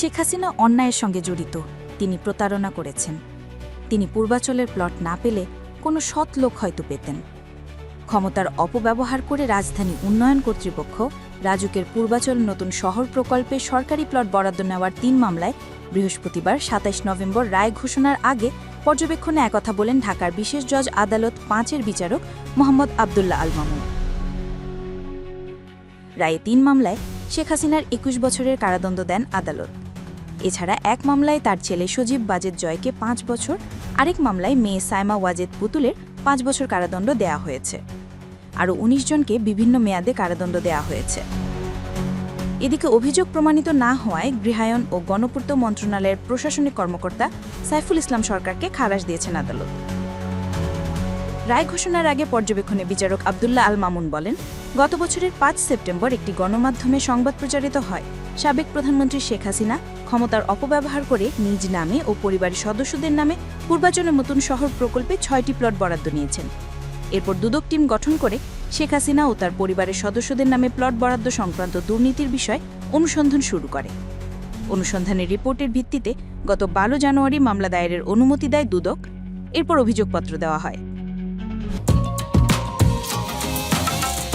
শেখ হাসিনা অন্যায়ের সঙ্গে জড়িত। তিনি প্রতারণা করেছেন। তিনি পূর্বাচলের প্লট না পেলে কোনো সৎ লোক হয়তো পেতেন। ক্ষমতার অপব্যবহার করে রাজধানী উন্নয়ন কর্তৃপক্ষ রাজুকের পূর্বাচল নতুন শহর প্রকল্পে সরকারি প্লট বরাদ্দ নেওয়ার তিন মামলায় বৃহস্পতিবার সাতাইশ নভেম্বর রায় ঘোষণার আগে পর্যবেক্ষণে একথা বলেন ঢাকার বিশেষ জজ আদালত পাঁচের বিচারক মোহাম্মদ আবদুল্লাহ আল মামুন। রায়ে তিন মামলায় শেখ হাসিনার একুশ বছরের কারাদণ্ড দেন আদালত। এছাড়া এক মামলায় তার ছেলে সজীব বাজেদ জয়কে পাঁচ বছর, আরেক মামলায় মেয়ে সাইমা ওয়াজেদ পুতুলের পাঁচ বছর কারাদণ্ড দেয়া হয়েছে। আরও ১৯ জনকে বিভিন্ন মেয়াদে কারাদণ্ড দেয়া হয়েছে। এদিকে অভিযোগ প্রমাণিত না হওয়ায় গৃহায়ন ও গণপূর্ত মন্ত্রণালয়ের প্রশাসনিক কর্মকর্তা সাইফুল ইসলাম সরকারকে খালাস দিয়েছেন আদালত। রায় ঘোষণার আগে পর্যবেক্ষণে বিচারক আবদুল্লাহ আল মামুন বলেন গত বছরের পাঁচ সেপ্টেম্বর একটি গণমাধ্যমে সংবাদ প্রচারিত হয়। সাবেক প্রধানমন্ত্রী শেখ হাসিনা ক্ষমতার অপব্যবহার করে নিজ নামে ও পরিবারের সদস্যদের নামে পূর্বাচলের নতুন শহর প্রকল্পে ছয়টি প্লট বরাদ্দ নিয়েছেন। এরপর দুদক টিম গঠন করে শেখ হাসিনা ও তার পরিবারের সদস্যদের নামে প্লট বরাদ্দ সংক্রান্ত দুর্নীতির বিষয় অনুসন্ধান শুরু করে। অনুসন্ধানের রিপোর্টের ভিত্তিতে গত বারো জানুয়ারি মামলা দায়েরের অনুমতি দেয় দুদক। এরপর অভিযোগপত্র দেওয়া হয়।